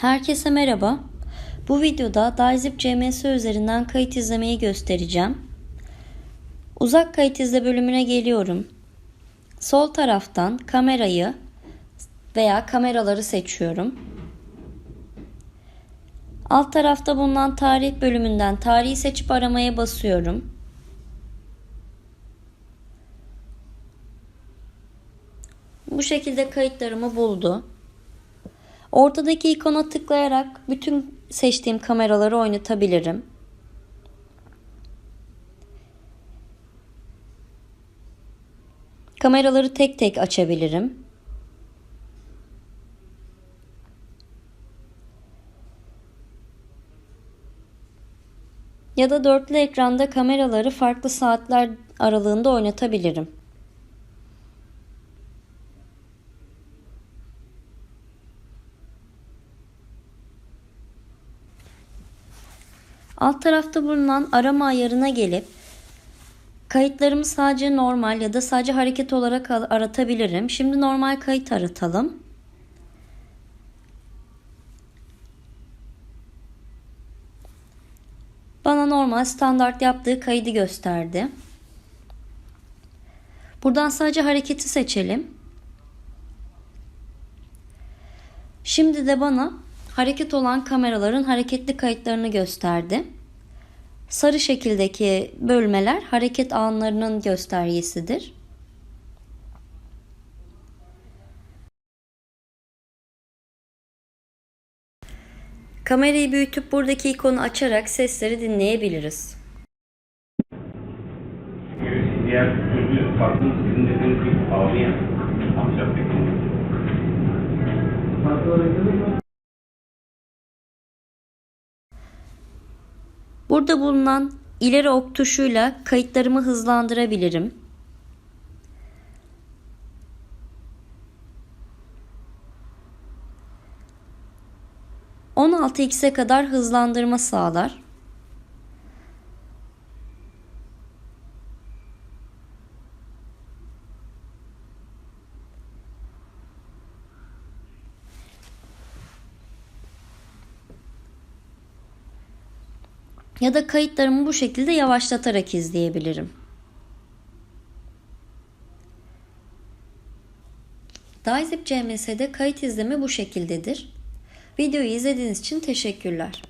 Herkese merhaba. Bu videoda Dazip CMS üzerinden kayıt izlemeyi göstereceğim. Uzak kayıt izle bölümüne geliyorum. Sol taraftan kamerayı veya kameraları seçiyorum. Alt tarafta bulunan tarih bölümünden tarihi seçip aramaya basıyorum. Bu şekilde kayıtlarımı buldu. Ortadaki ikona tıklayarak bütün seçtiğim kameraları oynatabilirim. Kameraları tek tek açabilirim. Ya da dörtlü ekranda kameraları farklı saatler aralığında oynatabilirim. Alt tarafta bulunan arama ayarına gelip kayıtlarımı sadece normal ya da sadece hareket olarak aratabilirim. Şimdi normal kayıt aratalım. Bana normal standart yaptığı kaydı gösterdi. Buradan sadece hareketi seçelim. Şimdi de bana hareket olan kameraların hareketli kayıtlarını gösterdi. Sarı şekildeki bölmeler hareket anlarının göstergesidir. Kamerayı büyütüp buradaki ikonu açarak sesleri dinleyebiliriz. Diğer. Burada bulunan ileri ok tuşuyla kayıtlarımı hızlandırabilirim. x'e kadar hızlandırma sağlar. Ya da kayıtlarımı bu şekilde yavaşlatarak izleyebilirim. Dazip CMS'de kayıt izleme bu şekildedir. Videoyu izlediğiniz için teşekkürler.